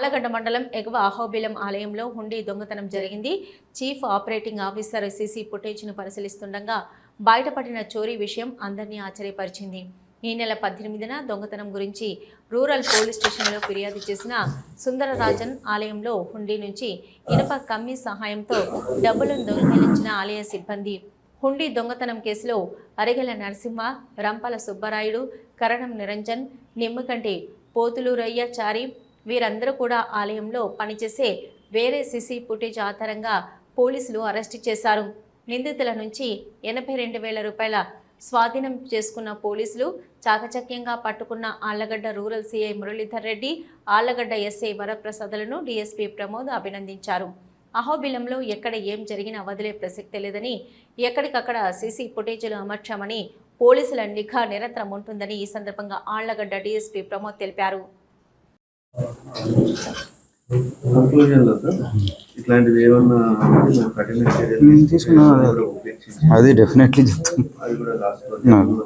ఆలగడ్డ మండలం ఎగువ అహోబిలం ఆలయంలో హుండీ దొంగతనం జరిగింది. చీఫ్ ఆపరేటింగ్ ఆఫీసర్ సిసి ఫుటేజ్ను పరిశీలిస్తుండగా బయటపడిన చోరీ విషయం అందరినీ ఆశ్చర్యపరిచింది. ఈ నెల పద్దెనిమిదిన దొంగతనం గురించి రూరల్ పోలీస్ స్టేషన్లో ఫిర్యాదు చేసిన సుందరరాజన్ ఆలయంలో హుండీ నుంచి ఇనుప కమ్మి సహాయంతో డబ్బులను దొంగిలించిన ఆలయ సిబ్బంది. హుండీ దొంగతనం కేసులో అరిగెల నరసింహ రంపల సుబ్బరాయుడు కరణం నిరంజన్ నిమ్మకంటి పోతులూరయ్య చారి వీరందరూ కూడా ఆలయంలో పనిచేసే వేరే సిసి ఫుటేజ్ ఆధారంగా పోలీసులు అరెస్టు చేశారు. నిందితుల నుంచి ఎనభై రెండు వేల రూపాయల స్వాధీనం చేసుకున్న పోలీసులు చాకచక్యంగా పట్టుకున్న Allagadda rural CI Muralidhar Reddy Allagadda SI వరప్రసాదులను DSP Pramod అభినందించారు. అహోబిలంలో ఎక్కడ ఏం జరిగినా వదిలే ప్రసక్తే లేదని ఎక్కడికక్కడ సీసీ ఫుటేజీలు అమర్చామని పోలీసుల నిఘా నిరంతరం ఉంటుందని ఈ సందర్భంగా ఆళ్ళగడ్డ డీఎస్పీ ప్రమోద్ తెలిపారు. సార్ ఏమన్నా కఠిన చర్యలు తీసుకున్నా అదే. డెఫినెట్లీ చెప్తాను. అది కూడా లాస్ట్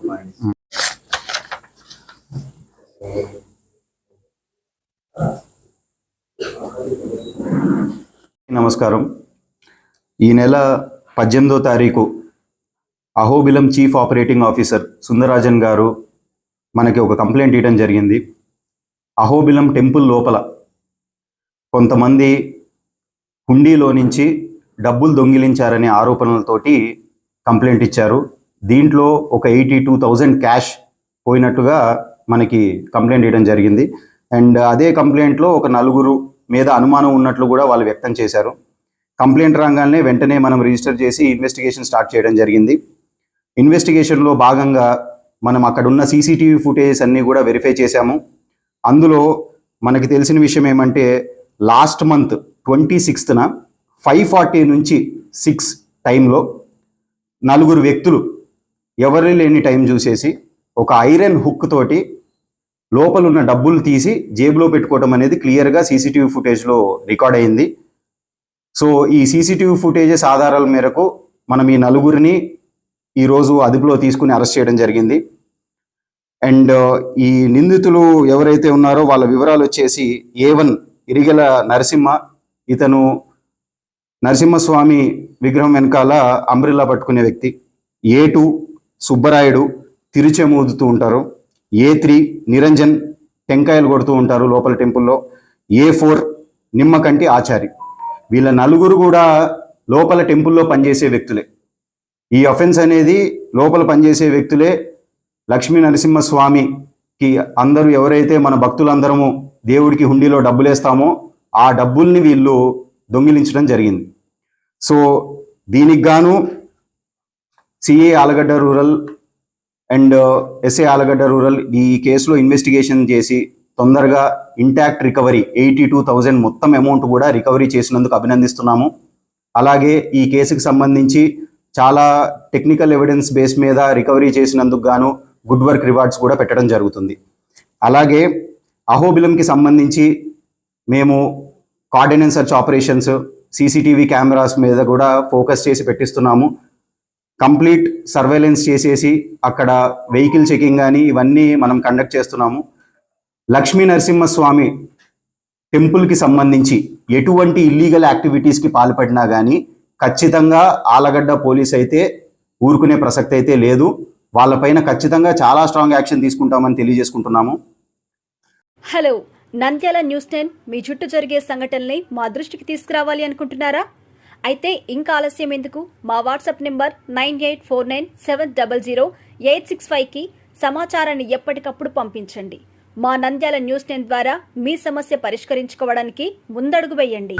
పాయింట్స్ నమస్కారం. ఈ నెల పద్దెనిమిదో తారీఖు Ahobilam chief operating officer Sundararajan garu మనకి ఒక కంప్లైంట్ ఇవ్వడం జరిగింది. అహోబిలం టెంపుల్ లోపల కొంతమంది హుండీలో నుంచి డబ్బులు దొంగిలించారనే ఆరోపణలతోటి కంప్లైంట్ ఇచ్చారు. దీంట్లో ఒక ఎయిటీ టూ థౌజండ్ క్యాష్ పోయినట్టుగా మనకి కంప్లైంట్ ఇవ్వడం జరిగింది. అండ్ అదే కంప్లైంట్లో ఒక నలుగురు మీద అనుమానం ఉన్నట్లు కూడా వాళ్ళు వ్యక్తం చేశారు. కంప్లైంట్ రాగానే వెంటనే మనం రిజిస్టర్ చేసి ఇన్వెస్టిగేషన్ స్టార్ట్ చేయడం జరిగింది. ఇన్వెస్టిగేషన్లో భాగంగా మనం అక్కడ ఉన్న సీసీటీవీ ఫుటేజెస్ అన్నీ కూడా వెరిఫై చేశాము. అందులో మనకి తెలిసిన విషయం ఏమంటే లాస్ట్ మంత్ ట్వంటీ సిక్స్త్న ఫైవ్ ఫార్టీ నుంచి సిక్స్ టైంలో నలుగురు వ్యక్తులు ఎవరు లేని టైం చూసేసి ఒక ఐరన్ హుక్ తోటి లోపల ఉన్న డబ్బులు తీసి జేబులో పెట్టుకోవడం అనేది క్లియర్గా సీసీటీవీ ఫుటేజ్లో రికార్డ్ అయింది. సో ఈ సీసీటీవీ ఫుటేజెస్ ఆధారాల మేరకు మనం ఈ నలుగురిని ఈరోజు అదుపులో తీసుకుని అరెస్ట్ చేయడం జరిగింది. అండ్ ఈ నిందితులు ఎవరైతే ఉన్నారో వాళ్ళ వివరాలు వచ్చేసి ఏ వన్ ఇరిగల నరసింహ ఇతను నరసింహస్వామి విగ్రహం వెనకాల అంబ్రిల్లా పట్టుకునే వ్యక్తి. ఏ టూ సుబ్బరాయుడు తిరుచెమూదుతూ ఉంటారు. ఏ త్రీ నిరంజన్ టెంకాయలు కొడుతూ ఉంటారు లోపల టెంపుల్లో. A four Nimmakanti Achari. వీళ్ళ నలుగురు కూడా లోపల టెంపుల్లో పనిచేసే వ్యక్తులే. ఈ అఫెన్స్ అనేది లోపల పనిచేసే వ్యక్తులే లక్ష్మీ నరసింహస్వామికి అందరూ ఎవరైతే మన భక్తులందరము దేవుడికి హుండీలో డబ్బులేస్తామో ఆ డబ్బుల్ని వీళ్ళు దొంగిలించడం జరిగింది. సో దీనికి గాను CI Allagadda rural and SI Allagadda rural ఈ కేసులో ఇన్వెస్టిగేషన్ చేసి తొందరగా intact recovery eighty two thousand మొత్తం అమౌంట్ కూడా రికవరీ చేసినందుకు అభినందిస్తున్నాము. అలాగే ఈ కేసుకు సంబంధించి చాలా టెక్నికల్ ఎవిడెన్స్ బేస్ మీద రికవరీ చేసినందుకు గాను గుడ్ వర్క్ రివార్డ్స్ కూడా పెట్టడం జరుగుతుంది. అలాగే అహోబిలంకి సంబంధించి మేము cordon search operations CCTV cameras మీద కూడా ఫోకస్ చేసి పెట్టిస్తున్నాము. కంప్లీట్ సర్వేలెన్స్ చేసేసి అక్కడ వెహికల్ చెకింగ్ కానీ ఇవన్నీ మనం కండక్ట్ చేస్తున్నాము. లక్ష్మీ నరసింహస్వామి టెంపుల్కి సంబంధించి ఎటువంటి ఇల్లీగల్ యాక్టివిటీస్కి పాల్పడినా కానీ ఖచ్చితంగా ఆలగడ్డ పోలీస్ అయితే ఊరుకునే ప్రసక్తి అయితే లేదు. వాళ్ళపైన ఖచ్చితంగా చాలా స్ట్రాంగ్ యాక్షన్ తీసుకుంటామని తెలియజేసుకుంటున్నాము. హలో నంద్యాల న్యూస్ టెన్ మీ చుట్టూ జరిగే సంఘటనల్ని మా దృష్టికి తీసుకురావాలి అనుకుంటున్నారా? అయితే ఇంకా ఆలస్యం ఎందుకు? మా WhatsApp number nine eight four nine seven double zero eight six ఫైవ్కి సమాచారాన్ని ఎప్పటికప్పుడు పంపించండి. మా నంద్యాల న్యూస్ టెన్ ద్వారా మీ సమస్య పరిష్కరించుకోవడానికి ముందడుగు వేయండి.